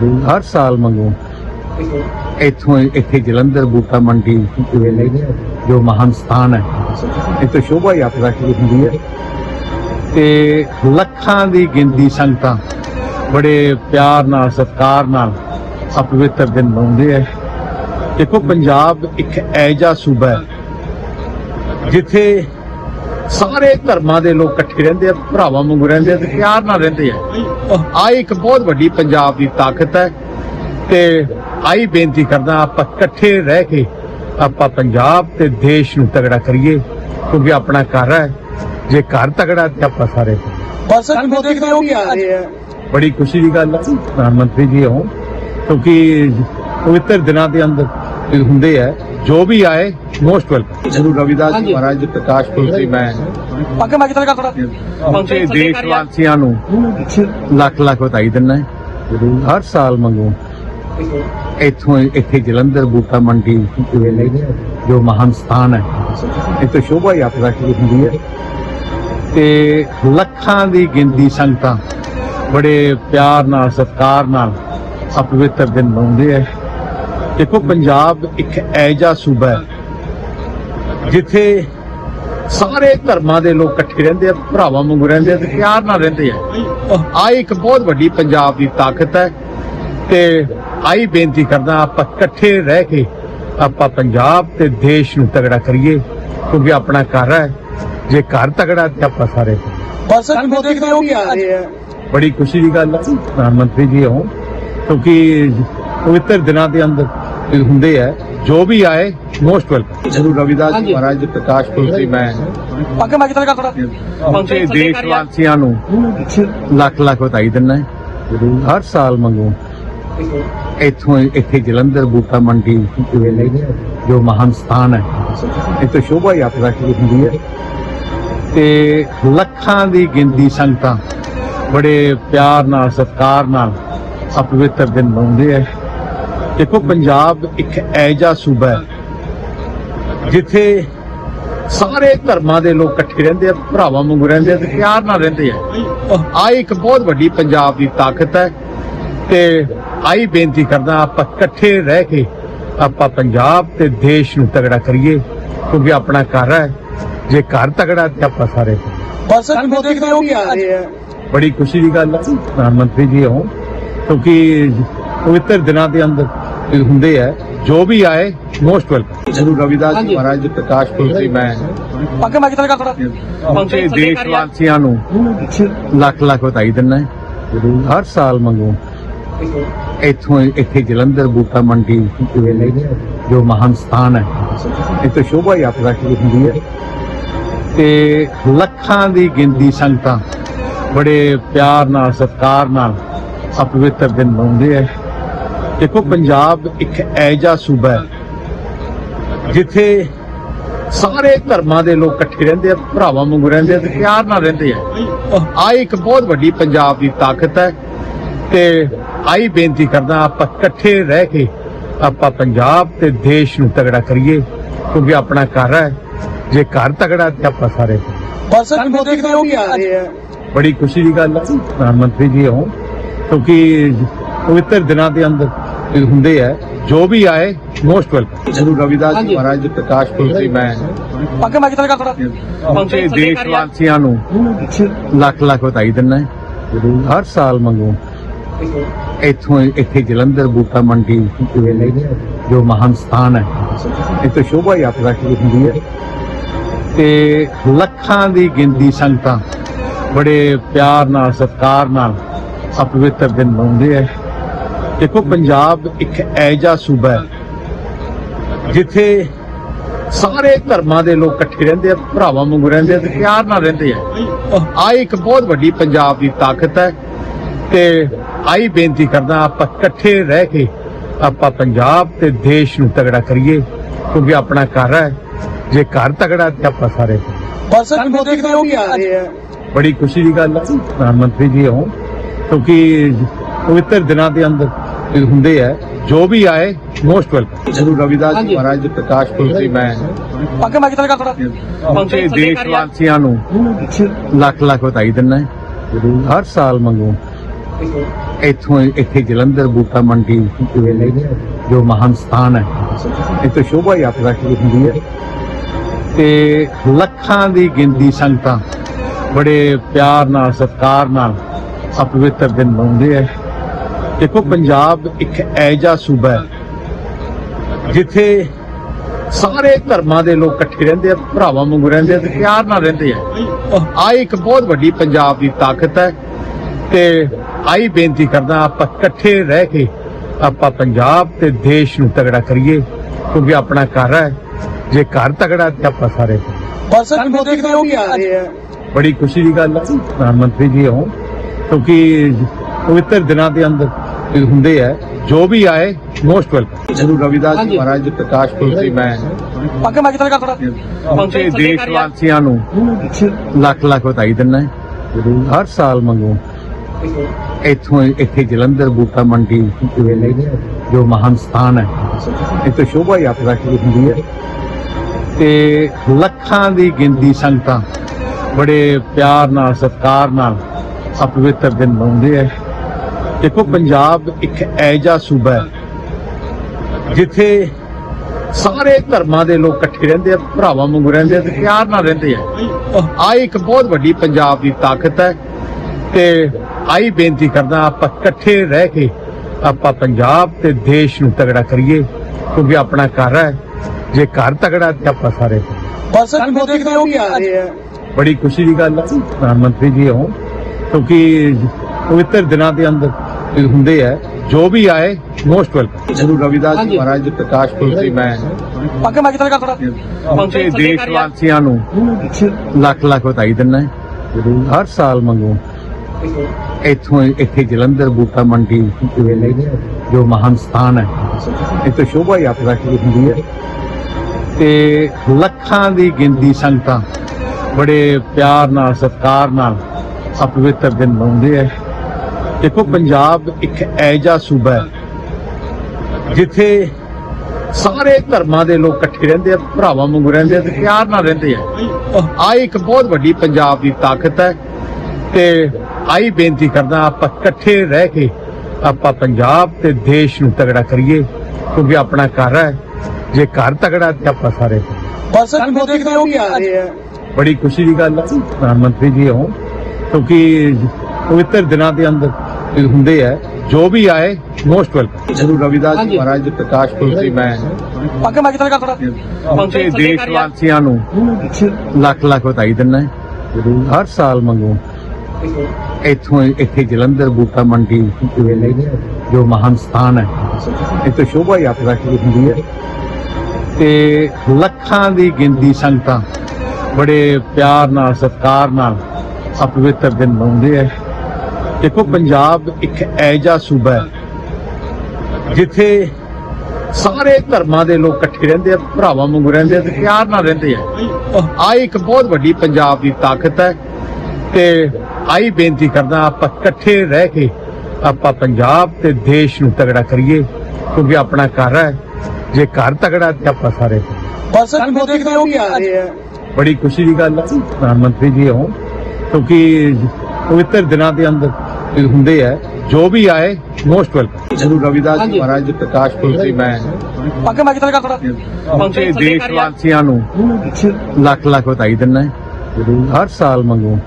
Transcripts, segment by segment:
ਹਰ ਸਾਲ ਮੰਗੂ। ਇੱਥੋਂ ਇੱਥੇ ਜਲੰਧਰ ਬੂਟਾ ਮੰਡੀ ਵੇਲੇ ਜੋ ਮਹਾਨ ਸਥਾਨ ਹੈ। ਇੱਥੇ ਸ਼ੋਭਾ ਯਾਤਰਾ ਸ਼ੁਰੂ ਹੁੰਦੀ ਹੈ। ਤੇ ਲੱਖਾਂ ਦੀ ਗਿਣਤੀ ਸੰਗਤਾਂ ਬੜੇ ਪਿਆਰ ਨਾਲ, ਸਤਿਕਾਰ ਨਾਲ ਅਪਵਿੱਤਰ ਦਿਨ ਮਨਾਉਂਦੇ ਹੈ। ਦੇਖੋ, ਪੰਜਾਬ ਇੱਕ ਐਜਾ ਸੂਬਾ ਹੈ ਜਿੱਥੇ ਸਾਰੇ ਧਰਮਾਂ ਦੇ ਲੋਕ ਇਕੱਠੇ ਰਹਿੰਦੇ ਆ ਭਰਾਵਾਂ ਵਾਂਗੂ ਰਹਿੰਦੇ ਆ ਤੇ ਪਿਆਰ ਨਾਲ ਰਹਿੰਦੇ ਆ। ਆ ਇੱਕ ਬਹੁਤ ਵੱਡੀ ਪੰਜਾਬ ਦੀ ਤਾਕਤ ਹੈ ਤੇ ਆਈ ਬੇਨਤੀ ਕਰਦਾ ਆਪਾਂ ਇਕੱਠੇ ਰਹਿ ਕੇ ਆਪਾਂ ਪੰਜਾਬ ਤੇ ਦੇਸ਼ ਨੂੰ ਤਗੜਾ ਕਰੀਏ ਕਿਉਂਕਿ ਆਪਣਾ ਘਰ ਹੈ। ਜੇ ਘਰ ਤਗੜਾ ਤੇ ਆਪਾਂ ਸਾਰੇ ਬਸ ਕਿਵੇਂ ਦੇਖਦੇ ਹੋ ਕਿ ਅੱਜ ਬੜੀ ਖੁਸ਼ੀ ਦੀ ਗੱਲ ਹੈ ਪ੍ਰਧਾਨ ਮੰਤਰੀ ਜੀ ਹੋ ਕਿਉਂਕਿ ਪਵਿੱਤਰ ਦਿਨਾਂ ਦੇ ਅੰਦਰ ਹੁੰਦੇ ਆ। ਜੋ ਵੀ ਆਏ ਮੋਸਟ ਵੈਲਕਮ ਗੁਰੂ ਰਵਿਦਾਸ ਜੀ ਮਹਾਰਾਜ ਦੇ ਪ੍ਰਕਾਸ਼ ਪੁਰਬ ਤੇ ਮੈਂ ਪੱਕੇ ਮੈਂ ਕਿਤਨਾ ਕਰਦਾ ਪਹੁੰਚੇ ਦੇਸ਼ ਵਾਸੀਆਂ ਨੂੰ। ਲੱਖ ਲੱਖ ਵਧਾਈ ਦਿੰਦਾ ਹਰ ਸਾਲ ਮੰਗੂ। ਇੱਥੋਂ ਇੱਥੇ ਜਲੰਧਰ ਬੂਟਾ ਮੰਡੀ ਵੇਲੇ ਜੋ ਮਹਾਨ ਸਥਾਨ ਹੈ। ਇੱਥੇ ਸ਼ੋਭਾ ਯਾਤਰਾ ਸ਼ੁਰੂ ਹੁੰਦੀ ਹੈ। ਤੇ ਲੱਖਾਂ ਦੀ ਗਿਣਤੀ ਸੰਗਤਾਂ ਬੜੇ ਪਿਆਰ ਨਾਲ ਸਤਿਕਾਰ ਨਾਲ ਆ ਪਵਿੱਤਰ ਦਿਨ ਮਨਾਉਂਦੇ ਹੈ ਦੇਖੋ ਪੰਜਾਬ ਇੱਕ ਐਜਾ ਸੂਬਾ ਹੈ ਜਿੱਥੇ ਸਾਰੇ ਧਰਮਾਂ ਦੇ ਲੋਕ ਇਕੱਠੇ ਰਹਿੰਦੇ ਆ ਭਰਾਵਾਂ ਵਾਂਗੂ ਰਹਿੰਦੇ ਆ ਤੇ ਪਿਆਰ ਨਾਲ ਰਹਿੰਦੇ ਆ। ਆ ਇੱਕ ਬਹੁਤ ਵੱਡੀ ਪੰਜਾਬ ਦੀ ਤਾਕਤ ਹੈ ਤੇ ਆਈ ਬੇਨਤੀ ਕਰਦਾ ਆਪਾਂ ਇਕੱਠੇ ਰਹਿ ਕੇ ਆਪਾਂ ਪੰਜਾਬ ਤੇ ਦੇਸ਼ ਨੂੰ ਤਗੜਾ ਕਰੀਏ ਕਿਉਂਕਿ ਆਪਣਾ ਘਰ ਹੈ। ਜੇ ਘਰ ਤਗੜਾ ਤੇ ਆਪਾਂ ਸਾਰੇ ਬਸ ਕਿਵੇਂ ਦੇਖਦੇ ਹੋ ਕਿ ਅੱਜ ਬੜੀ ਖੁਸ਼ੀ ਦੀ ਗੱਲ ਹੈ ਪ੍ਰਧਾਨ ਮੰਤਰੀ ਜੀ ਹੋ ਕਿਉਂਕਿ ਪਵਿੱਤਰ ਦਿਨਾਂ ਦੇ ਅੰਦਰ ਹੁੰਦੇ ਆ ਜੋ ਵੀ ਆਏ ਮੋਸਟ ਵੈਲਕਮ ਗੁਰੂ ਰਵਿਦਾਸ ਜੀ ਮਹਾਰਾਜ ਦੇ ਪ੍ਰਕਾਸ਼ ਪੁਰਬ ਤੇ ਮੈਂ ਪੱਕੇ ਮੈਂ ਕਿਤਨਾ ਕਰਦਾ ਪਹੁੰਚੇ ਦੇਸ਼ ਵਾਸੀਆਂ ਨੂੰ। ਲੱਖ ਲੱਖ ਵਧਾਈ ਦਿੰਦਾ ਹਰ ਸਾਲ ਮੰਗੂ। ਇੱਥੋਂ ਇੱਥੇ ਜਲੰਧਰ ਬੂਟਾ ਮੰਡੀ ਵੇਲੇ ਜੋ ਮਹਾਨ ਸਥਾਨ ਹੈ। ਇੱਥੇ ਸ਼ੋਭਾ ਯਾਤਰਾ ਸ਼ੁਰੂ ਹੁੰਦੀ ਹੈ। ਤੇ ਲੱਖਾਂ ਦੀ ਗਿਣਤੀ ਸੰਗਤਾਂ ਬੜੇ ਪਿਆਰ ਨਾਲ ਸਤਿਕਾਰ ਨਾਲ ਆ ਪਵਿੱਤਰ ਦਿਨ ਮਨਾਉਂਦੇ ਹੈ ਦੇਖੋ ਪੰਜਾਬ ਇੱਕ ਐਜਾ ਸੂਬਾ ਹੈ ਜਿੱਥੇ ਸਾਰੇ ਧਰਮਾਂ ਦੇ ਲੋਕ ਇਕੱਠੇ ਰਹਿੰਦੇ ਆ ਭਰਾਵਾਂ ਵਾਂਗੂ ਰਹਿੰਦੇ ਆ ਤੇ ਪਿਆਰ ਨਾਲ ਰਹਿੰਦੇ ਆ। ਆ ਇੱਕ ਬਹੁਤ ਵੱਡੀ ਪੰਜਾਬ ਦੀ ਤਾਕਤ ਹੈ ਤੇ ਆਈ ਬੇਨਤੀ ਕਰਦਾ ਆਪਾਂ ਇਕੱਠੇ ਰਹਿ ਕੇ ਆਪਾਂ ਪੰਜਾਬ ਤੇ ਦੇਸ਼ ਨੂੰ ਤਗੜਾ ਕਰੀਏ ਕਿਉਂਕਿ ਆਪਣਾ ਘਰ ਹੈ। ਜੇ ਘਰ ਤਗੜਾ ਤੇ ਆਪਾਂ ਸਾਰੇ ਬਸ ਕਿਵੇਂ ਦੇਖਦੇ ਹੋ ਕਿ ਅੱਜ ਬੜੀ ਖੁਸ਼ੀ ਦੀ ਗੱਲ ਹੈ ਪ੍ਰਧਾਨ ਮੰਤਰੀ ਜੀ ਹੋ ਕਿਉਂਕਿ ਪਵਿੱਤਰ ਦਿਨਾਂ ਦੇ ਅੰਦਰ ਹੁੰਦੇ ਆ ਜੋ ਵੀ ਆਏ ਮੋਸਟ ਵੈਲਕਮ ਗੁਰੂ ਰਵਿਦਾਸ ਜੀ ਮਹਾਰਾਜ ਦੇ ਪ੍ਰਕਾਸ਼ ਪੁਰਬ ਤੇ ਮੈਂ ਪੱਕੇ ਮੈਂ ਕਿਤਨਾ ਕਰਦਾ ਪਹੁੰਚੇ ਦੇਸ਼ ਵਾਸੀਆਂ ਨੂੰ ਲੱਖ ਲੱਖ ਵਧਾਈ ਦਿੰਦਾ ਹਰ ਸਾਲ ਮੰਗੂ। ਇੱਥੋਂ ਇੱਥੇ ਜਲੰਧਰ ਬੂਟਾ ਮੰਡੀ ਵੇਲੇ ਜੋ ਮਹਾਨ ਸਥਾਨ ਹੈ। ਇੱਥੇ ਸ਼ੋਭਾ ਯਾਤਰਾ ਸ਼ੁਰੂ ਹੁੰਦੀ ਹੈ। ਤੇ ਲੱਖਾਂ ਦੀ ਗਿਣਤੀ ਸੰਗਤਾਂ ਬੜੇ ਪਿਆਰ ਨਾਲ ਸਤਿਕਾਰ ਨਾਲ ਆ ਪਵਿੱਤਰ ਦਿਨ ਮਨਾਉਂਦੇ ਹੈ ਦੇਖੋ ਪੰਜਾਬ ਇੱਕ ਐਜਾ ਸੂਬਾ ਹੈ ਜਿੱਥੇ ਸਾਰੇ ਧਰਮਾਂ ਦੇ ਲੋਕ ਇਕੱਠੇ ਰਹਿੰਦੇ ਆ ਭਰਾਵਾਂ ਵਾਂਗੂ ਰਹਿੰਦੇ ਆ ਤੇ ਪਿਆਰ ਨਾਲ ਰਹਿੰਦੇ ਆ। ਆ ਇੱਕ ਬਹੁਤ ਵੱਡੀ ਪੰਜਾਬ ਦੀ ਤਾਕਤ ਹੈ ਤੇ ਆਈ ਬੇਨਤੀ ਕਰਦਾ ਆਪਾਂ ਇਕੱਠੇ ਰਹਿ ਕੇ ਆਪਾਂ ਪੰਜਾਬ ਤੇ ਦੇਸ਼ ਨੂੰ ਤਗੜਾ ਕਰੀਏ ਕਿਉਂਕਿ ਆਪਣਾ ਘਰ ਹੈ। ਜੇ ਘਰ ਤਗੜਾ ਤੇ ਆਪਾਂ ਸਾਰੇ ਬਸ ਹੋ ਬੜੀ ਖੁਸ਼ੀ ਦੀ ਗੱਲ ਹੈ ਪ੍ਰਧਾਨ ਮੰਤਰੀ ਜੀ ਹੋ ਕਿਉਂਕਿ ਪਵਿੱਤਰ ਦਿਨਾਂ ਦੇ ਅੰਦਰ ਹੁੰਦੇ ਆ ਜੋ ਵੀ ਆਏ ਮੋਸਟ ਵੈਲਕਮ ਗੁਰੂ ਰਵਿਦਾਸ ਜੀ ਮਹਾਰਾਜ ਦੇ ਪ੍ਰਕਾਸ਼ ਪੁਰਬ ਤੇ ਮੈਂ ਪੱਕੇ ਮੈਂ ਕਿਤਨਾ ਕਰਦਾ ਪਹੁੰਚੇ ਦੇਸ਼ ਵਾਸੀਆਂ ਨੂੰ ਲੱਖ ਲੱਖ ਵਧਾਈ ਦਿੰਦਾ ਹਰ ਸਾਲ ਮੰਗੂ। ਇੱਥੋਂ ਇੱਥੇ ਜਲੰਧਰ ਬੂਟਾ ਮੰਡੀ ਵੇਲੇ ਜੋ ਮਹਾਨ ਸਥਾਨ ਹੈ। ਇੱਥੇ ਸ਼ੋਭਾ ਯਾਤਰਾ ਸ਼ੁਰੂ ਹੁੰਦੀ ਹੈ। ਤੇ ਲੱਖਾਂ ਦੀ ਗਿਣਤੀ ਸੰਗਤਾਂ ਬੜੇ ਪਿਆਰ ਨਾਲ ਸਤਿਕਾਰ ਨਾਲ ਆ ਪਵਿੱਤਰ ਦਿਨ ਮਨਾਉਂਦੇ ਹੈ ਦੇਖੋ ਪੰਜਾਬ ਇੱਕ ਐਜਾ ਸੂਬਾ ਹੈ ਜਿੱਥੇ ਸਾਰੇ ਧਰਮਾਂ ਦੇ ਲੋਕ ਇਕੱਠੇ ਰਹਿੰਦੇ ਆ ਭਰਾਵਾਂ ਵਾਂਗੂ ਰਹਿੰਦੇ ਆ ਤੇ ਪਿਆਰ ਨਾਲ ਰਹਿੰਦੇ ਆ। ਆ ਇੱਕ ਬਹੁਤ ਵੱਡੀ ਪੰਜਾਬ ਦੀ ਤਾਕਤ ਹੈ ਤੇ ਆਈ ਬੇਨਤੀ ਕਰਦਾ ਆਪਾਂ ਇਕੱਠੇ ਰਹਿ ਕੇ ਆਪਾਂ ਪੰਜਾਬ ਤੇ ਦੇਸ਼ ਨੂੰ ਤਗੜਾ ਕਰੀਏ ਕਿਉਂਕਿ ਆਪਣਾ ਘਰ ਹੈ। ਜੇ ਘਰ ਤਗੜਾ ਤੇ ਆਪਾਂ ਸਾਰੇ ਬਸ ਕਿਵੇਂ ਦੇਖਦੇ ਹੋ ਕਿ ਅੱਜ ਬੜੀ ਖੁਸ਼ੀ ਦੀ ਗੱਲ ਹੈ ਪ੍ਰਧਾਨ ਮੰਤਰੀ ਜੀ ਹੋ ਕਿਉਂਕਿ ਪਵਿੱਤਰ ਦਿਨਾਂ ਦੇ ਅੰਦਰ ਹੁੰਦੇ ਆ ਜੋ ਵੀ ਆਏ ਮੋਸਟ ਵੈਲਕਮ ਗੁਰੂ ਰਵਿਦਾਸ ਜੀ ਮਹਾਰਾਜ ਦੇ ਪ੍ਰਕਾਸ਼ ਪੁਰਬ ਤੇ ਮੈਂ ਪੱਕੇ ਮੈਂ ਕਿਤਨਾ ਕਰਦਾ ਪਹੁੰਚੇ ਦੇਸ਼ ਵਾਸੀਆਂ ਨੂੰ ਲੱਖ ਲੱਖ ਵਧਾਈ ਦਿੰਦਾ ਹਰ ਸਾਲ ਮੰਗੂ। ਇੱਥੋਂ ਇੱਥੇ ਜਲੰਧਰ ਬੂਟਾ ਮੰਡੀ ਜੋ ਮਹਾਨ ਸਥਾਨ ਹੈ। ਇੱਥੇ ਸ਼ੋਭਾ ਯਾਤਰਾ ਸ਼ੁਰੂ ਹੁੰਦੀ ਹੈ। ਤੇ ਲੱਖਾਂ ਦੀ ਗਿਣਤੀ ਸੰਗਤਾਂ ਬੜੇ ਪਿਆਰ ਨਾਲ ਸਤਿਕਾਰ ਨਾਲ ਆ ਪਵਿੱਤਰ ਦਿਨ ਮਨਾਉਂਦੇ ਹੈ ਦੇਖੋ ਪੰਜਾਬ ਇੱਕ ਐਜਾ ਸੂਬਾ ਹੈ ਜਿੱਥੇ ਸਾਰੇ ਧਰਮਾਂ ਦੇ ਲੋਕ ਇਕੱਠੇ ਰਹਿੰਦੇ ਆ ਭਰਾਵਾਂ ਵਾਂਗੂ ਰਹਿੰਦੇ ਆ ਤੇ ਪਿਆਰ ਨਾਲ ਰਹਿੰਦੇ ਆ। ਆ ਇੱਕ ਬਹੁਤ ਵੱਡੀ ਪੰਜਾਬ ਦੀ ਤਾਕਤ ਹੈ ਤੇ ਆਈ ਬੇਨਤੀ ਕਰਦਾ ਆਪਾਂ ਇਕੱਠੇ ਰਹਿ ਕੇ ਆਪਾਂ ਪੰਜਾਬ ਤੇ ਦੇਸ਼ ਨੂੰ ਤਗੜਾ ਕਰੀਏ ਕਿਉਂਕਿ ਆਪਣਾ ਘਰ ਹੈ। ਜੇ ਘਰ ਤਗੜਾ ਤੇ ਆਪਾਂ ਸਾਰੇ ਬਸ ਕਿਵੇਂ ਦੇਖਦੇ ਹੋ ਕਿ ਅੱਜ ਬੜੀ ਖੁਸ਼ੀ ਦੀ ਗੱਲ ਹੈ ਪ੍ਰਧਾਨ ਮੰਤਰੀ ਜੀ ਹੋ ਕਿਉਂਕਿ ਪਵਿੱਤਰ ਦਿਨਾਂ ਦੇ ਅੰਦਰ ਹੁੰਦੇ ਆ ਜੋ ਵੀ ਆਏ ਮੋਸਟ ਵੈਲਕਮ ਗੁਰੂ ਰਵਿਦਾਸ ਜੀ ਮਹਾਰਾਜ ਦੇ ਪ੍ਰਕਾਸ਼ ਪੁਰਬ ਤੇ ਮੈਂ ਪੱਕ ਮੈਂ ਕਿਤਲ ਕਰ ਥੋੜਾ ਪਹੁੰਚੇ ਦੇਸ਼ ਵਾਸੀਆਂ ਨੂੰ ਲੱਖ ਲੱਖ ਵਧਾਈ ਦਿੰਦਾ ਹਰ ਸਾਲ ਮੰਗੂ। ਇੱਥੋਂ ਇੱਥੇ ਜਲੰਧਰ ਬੂਟਾ ਮੰਡੀ ਜੋ ਮਹਾਨ ਸਥਾਨ ਹੈ ਇੱਥੇ ਸ਼ੋਭਾ ਯਾਤਰਾ ਸ਼ੁਰੂ ਹੁੰਦੀ ਹੈ। ਤੇ ਲੱਖਾਂ ਦੀ ਗਿਣਤੀ ਸੰਗਤਾਂ ਬੜੇ ਪਿਆਰ ਨਾਲ ਸਤਿਕਾਰ ਨਾਲ ਆ ਪਵਿੱਤਰ ਦਿਨ ਮਨਾਉਂਦੇ ਹੈ ਦੇਖੋ ਪੰਜਾਬ ਇੱਕ ਐਜਾ ਸੂਬਾ ਹੈ ਜਿੱਥੇ ਸਾਰੇ ਧਰਮਾਂ ਦੇ ਲੋਕ ਇਕੱਠੇ ਰਹਿੰਦੇ ਆ ਭਰਾਵਾਂ ਵਾਂਗੂ ਰਹਿੰਦੇ ਆ ਤੇ ਪਿਆਰ ਨਾਲ ਰਹਿੰਦੇ ਆ। ਆ ਇੱਕ ਬਹੁਤ ਵੱਡੀ ਪੰਜਾਬ ਦੀ ਤਾਕਤ ਹੈ ਤੇ ਆਈ ਬੇਨਤੀ ਕਰਦਾ ਆਪਾਂ ਇਕੱਠੇ ਰਹਿ ਕੇ ਆਪਾਂ ਪੰਜਾਬ ਤੇ ਦੇਸ਼ ਨੂੰ ਤਗੜਾ ਕਰੀਏ ਕਿਉਂਕਿ ਆਪਣਾ ਘਰ ਹੈ ਜੇ ਘਰ ਤਗੜਾ ਤੇ ਆਪਾਂ ਸਾਰੇ ਬਸ ਕਿਵੇਂ ਦੇਖਦੇ ਹੋ ਕਿ ਅੱਜ ਬੜੀ ਖੁਸ਼ੀ ਦੀ ਗੱਲ ਹੈ ਪ੍ਰਧਾਨ ਮੰਤਰੀ ਜੀ ਹੋ ਕਿਉਂਕਿ ਪਵਿੱਤਰ ਦਿਨਾਂ ਦੇ ਅੰਦਰ ਹੁੰਦੇ ਆ ਜੋ ਵੀ ਆਏ ਮੋਸਟ ਵੈਲਕਮ ਗੁਰੂ ਰਵਿਦਾਸ ਜੀ ਮਹਾਰਾਜ ਦੇ ਪ੍ਰਕਾਸ਼ ਪੁਰਬ ਤੇ ਮੈਂ ਪੱਕ ਮੈਂ ਕਿਤਲ ਕਰ ਥੋੜਾ ਪਹੁੰਚੇ ਦੇਸ਼ ਵਾਸੀਆਂ ਨੂੰ ਲੱਖ ਲੱਖ ਵਧਾਈ ਦਿੰਦਾ ਹਰ ਸਾਲ ਮੰਗੂ। ਇੱਥੋਂ ਇੱਥੇ ਜਲੰਧਰ ਬੂਟਾ ਮੰਡੀ ਜੋ ਮਹਾਨ ਸਥਾਨ ਹੈ। ਇੱਥੇ ਸ਼ੋਭਾ ਯਾਤਰਾ ਸ਼ੁਰੂ ਹੁੰਦੀ ਹੈ। ਤੇ ਲੱਖਾਂ ਦੀ ਗਿਣਤੀ ਸੰਗਤਾਂ ਬੜੇ ਪਿਆਰ ਨਾਲ ਸਤਿਕਾਰ ਨਾਲ ਆ ਪਵਿੱਤਰ ਦਿਨ ਮਨਾਉਂਦੇ ਹੈ ਦੇਖੋ ਪੰਜਾਬ ਇੱਕ ਐਜਾ ਸੂਬਾ ਹੈ ਜਿੱਥੇ ਸਾਰੇ ਧਰਮਾਂ ਦੇ ਲੋਕ ਇਕੱਠੇ ਰਹਿੰਦੇ ਆ ਭਰਾਵਾਂ ਵਾਂਗੂ ਰਹਿੰਦੇ ਆ ਤੇ ਪਿਆਰ ਨਾਲ ਰਹਿੰਦੇ ਆ। ਆ ਇੱਕ ਬਹੁਤ ਵੱਡੀ ਪੰਜਾਬ ਦੀ ਤਾਕਤ ਹੈ ਤੇ ਆਈ ਬੇਨਤੀ ਕਰਦਾ ਆਪਾਂ ਇਕੱਠੇ ਰਹਿ ਕੇ ਆਪਾਂ ਪੰਜਾਬ ਤੇ ਦੇਸ਼ ਨੂੰ ਤਗੜਾ ਕਰੀਏ ਕਿਉਂਕਿ ਆਪਣਾ ਘਰ ਹੈ ਜੇ ਘਰ ਤਗੜਾ ਤੇ ਆਪਾਂ ਸਾਰੇ ਬਸ ਕਿਵੇਂ ਦੇਖਦੇ ਹੋ ਕਿ ਅੱਜ ਬੜੀ ਖੁਸ਼ੀ ਦੀ ਗੱਲ ਹੈ ਪ੍ਰਧਾਨ ਮੰਤਰੀ ਜੀ ਹੋ ਕਿਉਂਕਿ ਪਵਿੱਤਰ ਦਿਨਾਂ ਦੇ ਅੰਦਰ ਹੁੰਦੇ ਆ। ਜੋ ਵੀ ਆਏ ਮੋਸਟ ਵੈਲਕਮ ਗੁਰੂ ਰਵਿਦਾਸ ਜੀ ਮਹਾਰਾਜ ਦੇ ਪ੍ਰਕਾਸ਼ ਪੁਰਬ ਤੇ ਮੈਂ ਪੱਕ ਮੈਂ ਕਿਤਲ ਕਰ? ਥੋੜਾ ਪਹੁੰਚੇ ਦੇਸ਼ ਵਾਸੀਆਂ ਨੂੰ ਲੱਖ ਲੱਖ ਵਧਾਈ ਦਿੰਦਾ ਹਰ ਸਾਲ ਮੰਗੂ। ਇੱਥੋਂ ਇੱਥੇ ਜਲੰਧਰ ਬੂਟਾ ਮੰਡੀ ਜੋ ਮਹਾਨ ਸਥਾਨ ਹੈ। ਇੱਥੇ ਸ਼ੋਭਾ ਯਾਤਰਾ ਸ਼ੁਰੂ ਹੁੰਦੀ ਹੈ। ਤੇ ਲੱਖਾਂ ਦੀ ਗਿਣਤੀ ਸੰਗਤਾਂ ਬੜੇ ਪਿਆਰ ਨਾਲ ਸਤਿਕਾਰ ਨਾਲ ਆ ਪਵਿੱਤਰ ਦਿਨ ਮਨਾਉਂਦੇ ਹੈ ਦੇਖੋ ਪੰਜਾਬ ਇੱਕ ਐਜਾ ਸੂਬਾ ਹੈ ਜਿੱਥੇ ਸਾਰੇ ਧਰਮਾਂ ਦੇ ਲੋਕ ਇਕੱਠੇ ਰਹਿੰਦੇ ਆ ਭਰਾਵਾਂ ਵਾਂਗੂ ਰਹਿੰਦੇ ਆ ਤੇ ਪਿਆਰ ਨਾਲ ਰਹਿੰਦੇ ਆ। ਆ ਇੱਕ ਬਹੁਤ ਵੱਡੀ ਪੰਜਾਬ ਦੀ ਤਾਕਤ ਹੈ ਤੇ ਆਈ ਬੇਨਤੀ ਕਰਦਾ ਆਪਾਂ ਇਕੱਠੇ ਰਹਿ ਕੇ ਆਪਾਂ ਪੰਜਾਬ ਤੇ ਦੇਸ਼ ਨੂੰ ਤਗੜਾ ਕਰੀਏ ਕਿਉਂਕਿ ਆਪਣਾ ਘਰ ਹੈ ਜੇ ਘਰ ਤਗੜਾ ਤੇ ਆਪਾਂ ਸਾਰੇ ਬਸ ਕਿਵੇਂ ਦੇਖਦੇ ਹੋ ਕਿ ਅੱਜ ਬੜੀ ਖੁਸ਼ੀ ਦੀ ਗੱਲ ਹੈ ਪ੍ਰਧਾਨ ਮੰਤਰੀ ਜੀ ਹੋ ਕਿਉਂਕਿ ਪਵਿੱਤਰ ਦਿਨਾਂ ਦੇ ਅੰਦਰ ਹੁੰਦੇ ਆ ਜੋ ਵੀ ਆਏ ਮੋਸਟ ਵੈਲਕਮ ਗੁਰੂ ਰਵਿਦਾਸ ਜੀ ਮਹਾਰਾਜ ਦੇ ਪ੍ਰਕਾਸ਼ ਪੁਰਬ ਤੇ ਮੈਂ ਪੱਕ ਮੈਂ ਕਿਤਲ ਕਰ। ਥੋੜਾ ਪਹੁੰਚੇ ਦੇਸ਼ ਵਾਸੀਆਂ ਨੂੰ। ਲੱਖ ਲੱਖ ਵਧਾਈ ਦਿੰਦਾ ਹਰ ਸਾਲ ਮੰਗੂ।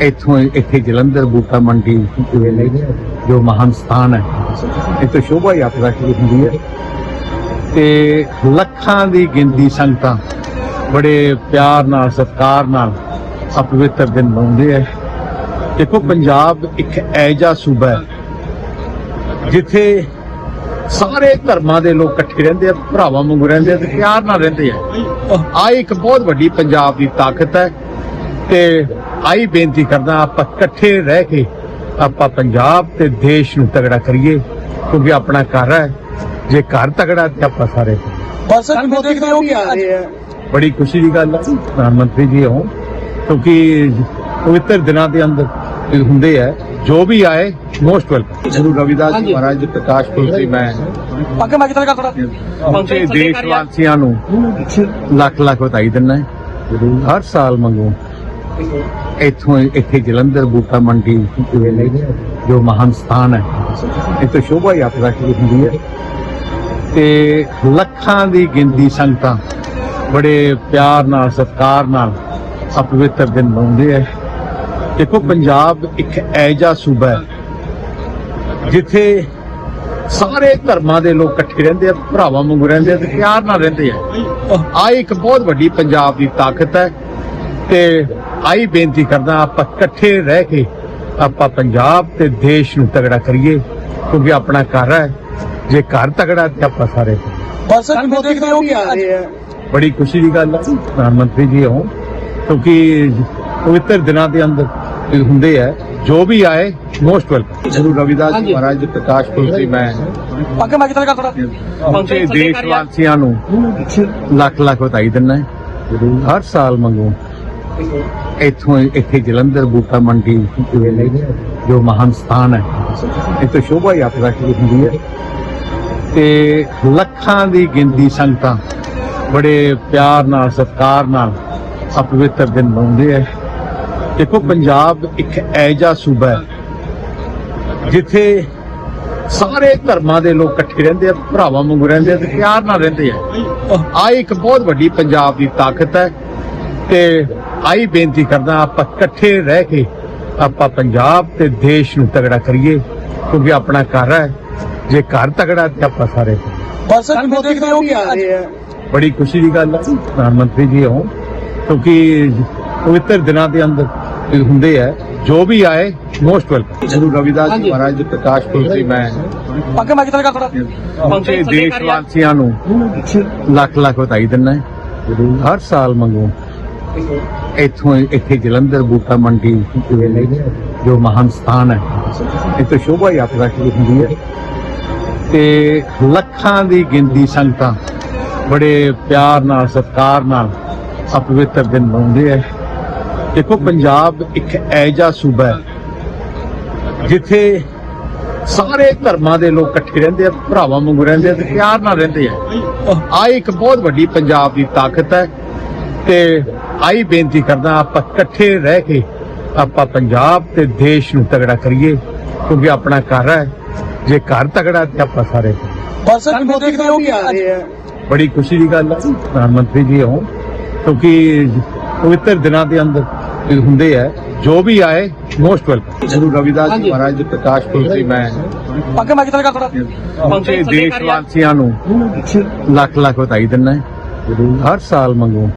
ਇੱਥੋਂ ਇੱਥੇ ਜਲੰਧਰ ਬੂਟਾ ਮੰਡੀ ਜੋ ਮਹਾਨ ਸਥਾਨ ਹੈ। ਇੱਥੇ ਸ਼ੋਭਾ ਯਾਤਰਾ ਸ਼ੁਰੂ ਹੁੰਦੀ ਹੈ। ਤੇ ਲੱਖਾਂ ਦੀ ਗਿਣਤੀ ਸੰਗਤਾਂ ਬੜੇ ਪਿਆਰ ਨਾਲ ਸਤਿਕਾਰ ਨਾਲ ਆ ਪਵਿੱਤਰ ਦਿਨ ਮਨਾਉਂਦੇ ਹੈ ਦੇਖੋ ਪੰਜਾਬ ਇੱਕ ਐਜਾ ਸੂਬਾ ਹੈ ਜਿੱਥੇ ਸਾਰੇ ਧਰਮਾਂ ਦੇ ਲੋਕ ਇਕੱਠੇ ਰਹਿੰਦੇ ਆ ਭਰਾਵਾਂ ਵਾਂਗੂ ਰਹਿੰਦੇ ਆ ਤੇ ਪਿਆਰ ਨਾਲ ਰਹਿੰਦੇ ਆ। ਆ ਇੱਕ ਬਹੁਤ ਵੱਡੀ ਪੰਜਾਬ ਦੀ ਤਾਕਤ ਹੈ ਤੇ ਆਈ ਬੇਨਤੀ ਕਰਦਾ ਆਪਾਂ ਇਕੱਠੇ ਰਹਿ ਕੇ ਆਪਾਂ ਪੰਜਾਬ ਤੇ ਦੇਸ਼ ਨੂੰ ਤਗੜਾ ਕਰੀਏ ਕਿਉਂਕਿ ਆਪਣਾ ਘਰ ਹੈ। ਜੇ ਘਰ ਤਗੜਾ ਤੇ ਆਪਾਂ ਸਾਰੇ ਬਸ ਕਿਵੇਂ ਦੇਖਦੇ ਹੋ ਕਿ ਅੱਜ ਬੜੀ ਖੁਸ਼ੀ ਦੀ ਗੱਲ ਹੈ ਪ੍ਰਧਾਨ ਮੰਤਰੀ ਜੀ ਹੋ ਕਿਉਂਕਿ ਪਵਿੱਤਰ ਦਿਨਾਂ ਦੇ ਅੰਦਰ ਹੁੰਦੇ ਆ ਜੋ ਵੀ ਆਏ ਮੋਸਟ ਵੈਲਕਮ ਗੁਰੂ ਰਵਿਦਾਸ ਜੀ ਮਹਾਰਾਜ ਦੇ ਪ੍ਰਕਾਸ਼ ਪੁਰਬ ਤੇ ਮੈਂ ਪੱਕ ਮੈਂ ਕਿਤਲ ਕਰ ਥੋੜਾ ਪਹੁੰਚੇ ਦੇਸ਼ ਵਾਸੀਆਂ ਨੂੰ। ਲੱਖ ਲੱਖ ਵਧਾਈ ਦਿੰਦਾ ਹਰ ਸਾਲ ਮੰਗੂ। ਇੱਥੋਂ ਇੱਥੇ ਜਲੰਧਰ ਬੂਟਾ ਮੰਡੀ ਜੋ ਮਹਾਨ ਸਥਾਨ ਹੈ। ਇਹ ਤਾਂ ਸ਼ੋਭਾ ਯਾਤਰਾ ਸ਼ੁਰੂ ਹੁੰਦੀ ਹੈ। ਤੇ ਲੱਖਾਂ ਦੀ ਗਿਣਤੀ ਸੰਗਤਾਂ ਬੜੇ ਪਿਆਰ ਨਾਲ ਸਤਿਕਾਰ ਨਾਲ ਅਪਵਿੱਤਰ ਦਿਨ ਮਨਾਉਂਦੇ ਹੈ ਦੇਖੋ ਪੰਜਾਬ ਇੱਕ ਐਜਾ ਸੂਬਾ ਹੈ ਜਿੱਥੇ ਸਾਰੇ ਧਰਮਾਂ ਦੇ ਲੋਕ ਇਕੱਠੇ ਰਹਿੰਦੇ ਆ ਭਰਾਵਾਂ ਵਾਂਗੂ ਰਹਿੰਦੇ ਆ ਤੇ ਪਿਆਰ ਨਾਲ ਰਹਿੰਦੇ ਆ। ਆ ਇੱਕ ਬਹੁਤ ਵੱਡੀ ਪੰਜਾਬ ਦੀ ਤਾਕਤ ਹੈ ਤੇ ਆਈ ਬੇਨਤੀ ਕਰਦਾ ਆਪਾਂ ਇਕੱਠੇ ਰਹਿ ਕੇ ਆਪਾਂ ਪੰਜਾਬ ਤੇ ਦੇਸ਼ ਨੂੰ ਤਗੜਾ ਕਰੀਏ ਕਿਉਂਕਿ ਆਪਣਾ ਘਰ ਹੈ। ਜੇ ਘਰ ਤਗੜਾ ਤੇ ਆਪਾਂ ਸਾਰੇ ਬਸ ਕਿਵੇਂ ਦੇਖਦੇ ਹੋ ਕਿ ਅੱਜ ਬੜੀ ਖੁਸ਼ੀ ਦੀ ਗੱਲ ਹੈ ਪ੍ਰਧਾਨ ਮੰਤਰੀ ਜੀ ਹੋ ਕਿਉਂਕਿ ਪਵਿੱਤਰ ਦਿਨਾਂ ਦੇ ਅੰਦਰ ਹੁੰਦੇ ਆ ਜੋ ਵੀ ਆਏ ਮੋਸਟ ਵੈਲਕਮ ਗੁਰੂ ਰਵਿਦਾਸ ਜੀ ਮਹਾਰਾਜ ਦੇ ਪ੍ਰਕਾਸ਼ ਪੁਰਬ ਮੈਂ ਪੱਕੇ ਮੈਂ ਕਿਤਨਾ ਕਰ ਥੋੜਾ ਪਹੁੰਚੇ ਦੇਸ਼ ਵਾਸੀਆਂ ਨੂੰ। ਲੱਖ ਲੱਖ ਵਧਾਈ ਦਿੰਦਾ ਹਰ ਸਾਲ ਮੰਗੂ। ਇੱਥੋਂ ਇੱਥੇ ਜਲੰਧਰ ਬੂਟਾ ਮੰਡੀ ਜੋ ਮਹਾਨ ਸਥਾਨ ਹੈ। ਇਹ ਤਾਂ ਸ਼ੋਭਾ ਯਾਤਰਾ ਸ਼ੁਰੂ ਹੁੰਦੀ ਹੈ। ਤੇ ਲੱਖਾਂ ਦੀ ਗਿਣਤੀ ਸੰਗਤਾਂ ਬੜੇ ਪਿਆਰ ਨਾਲ ਸਤਿਕਾਰ ਨਾਲ ਅਪਵਿੱਤਰ ਦਿਨ ਮਨਾਉਂਦੇ ਹੈ ਦੇਖੋ ਪੰਜਾਬ ਇੱਕ ਐਜਾ ਸੂਬਾ ਹੈ ਜਿੱਥੇ ਸਾਰੇ ਧਰਮਾਂ ਦੇ ਲੋਕ ਇਕੱਠੇ ਰਹਿੰਦੇ ਆ ਭਰਾਵਾਂ ਵਾਂਗੂ ਰਹਿੰਦੇ ਆ ਤੇ ਪਿਆਰ ਨਾਲ ਰਹਿੰਦੇ ਆ। ਆ ਇੱਕ ਬਹੁਤ ਵੱਡੀ ਪੰਜਾਬ ਦੀ ਤਾਕਤ ਹੈ ਤੇ ਆਈ ਬੇਨਤੀ ਕਰਦਾ ਆਪਾਂ ਇਕੱਠੇ ਰਹਿ ਕੇ ਆਪਾਂ ਪੰਜਾਬ ਤੇ ਦੇਸ਼ ਨੂੰ ਤਗੜਾ ਕਰੀਏ ਕਿਉਂਕਿ ਆਪਣਾ ਘਰ ਹੈ। ਜੇ ਘਰ ਤਗੜਾ ਤੇ ਆਪਾਂ ਸਾਰੇ ਬਸ ਕਿਵੇਂ ਦੇਖਦੇ ਹੋ ਕਿ ਅੱਜ ਬੜੀ ਖੁਸ਼ੀ ਦੀ ਗੱਲ ਹੈ ਪ੍ਰਧਾਨ ਮੰਤਰੀ ਜੀ ਹੋ ਕਿਉਂਕਿ ਪਵਿੱਤਰ ਦਿਨਾਂ ਦੇ ਅੰਦਰ ਹੁੰਦੇ ਆ ਜੋ ਵੀ ਆਏ ਮੋਸਟ ਵੈਲਕਮ ਗੁਰੂ ਰਵਿਦਾਸ ਜੀ ਮਹਾਰਾਜ ਦੇ ਪ੍ਰਕਾਸ਼ ਪੁਰਬ ਦੀ ਮੈਂ ਪੱਕੇ ਮੈਂ ਕਿਤਨਾ ਕਰ ਥੋੜਾ ਪਹੁੰਚੇ ਦੇਸ਼ ਵਾਸੀਆਂ ਨੂੰ ਲੱਖ ਲੱਖ ਵਧਾਈ ਦਿੰਦਾ ਹਰ ਸਾਲ ਮੰਗੂ। ਇੱਥੋਂ ਇੱਥੇ ਜਲੰਧਰ ਬੂਟਾ ਮੰਡੀ ਜੋ ਮਹਾਨ ਸਥਾਨ ਹੈ। ਇਹ ਤਾਂ ਸ਼ੋਭਾ ਯਾਤਰਾ ਸ਼ੁਰੂ ਹੁੰਦੀ ਹੈ। ਤੇ ਲੱਖਾਂ ਦੀ ਗਿਣਤੀ ਸੰਗਤਾਂ ਬੜੇ ਪਿਆਰ ਨਾਲ ਸਤਿਕਾਰ ਨਾਲ ਅਪਵਿੱਤਰ ਦਿਨ ਮਨਾਉਂਦੇ ਹੈ ਦੇਖੋ ਪੰਜਾਬ ਇੱਕ ਐਜਾ ਸੂਬਾ ਹੈ ਜਿੱਥੇ ਸਾਰੇ ਧਰਮਾਂ ਦੇ ਲੋਕ ਇਕੱਠੇ ਰਹਿੰਦੇ ਆ ਭਰਾਵਾਂ ਵਾਂਗੂ ਰਹਿੰਦੇ ਆ ਤੇ ਪਿਆਰ ਨਾਲ ਰਹਿੰਦੇ ਆ। ਆ ਇੱਕ ਬਹੁਤ ਵੱਡੀ ਪੰਜਾਬ ਦੀ ਤਾਕਤ ਹੈ ਤੇ ਆਈ ਬੇਨਤੀ ਕਰਦਾ ਆਪਾਂ ਇਕੱਠੇ ਰਹਿ ਕੇ ਆਪਾਂ ਪੰਜਾਬ ਤੇ ਦੇਸ਼ ਨੂੰ ਤਗੜਾ ਕਰੀਏ ਕਿਉਂਕਿ ਆਪਣਾ ਘਰ ਹੈ। ਜੇ ਘਰ ਤਗੜਾ ਤੇ ਆਪਾਂ ਸਾਰੇ ਬਸ ਕਿਵੇਂ ਦੇਖਦੇ ਹੋ ਕਿ ਅੱਜ ਬੜੀ ਖੁਸ਼ੀ ਦੀ ਗੱਲ ਹੈ ਪ੍ਰਧਾਨ ਮੰਤਰੀ ਜੀ ਹੋ ਕਿਉਂਕਿ ਪਵਿੱਤਰ ਦਿਨਾਂ ਦੇ ਅੰਦਰ ਹੁੰਦੇ ਆ ਜੋ ਵੀ ਆਏ ਮੋਸਟ ਵੈਲਕਮ ਗੁਰੂ ਰਵਿਦਾਸ ਜੀ ਮਹਾਰਾਜ ਦੇ ਪ੍ਰਕਾਸ਼ ਪੁਰਬ ਦੀ ਮੈਂ ਪੱਕੇ ਮੈਂ ਕਿਤਨਾ ਕਰ? ਥੋੜਾ ਪਹੁੰਚੇ ਦੇਸ਼ ਵਾਸੀਆਂ ਨੂੰ ਲੱਖ ਲੱਖ ਵਧਾਈ ਦਿੰਦਾ ਹਰ ਸਾਲ ਮੰਗੂ।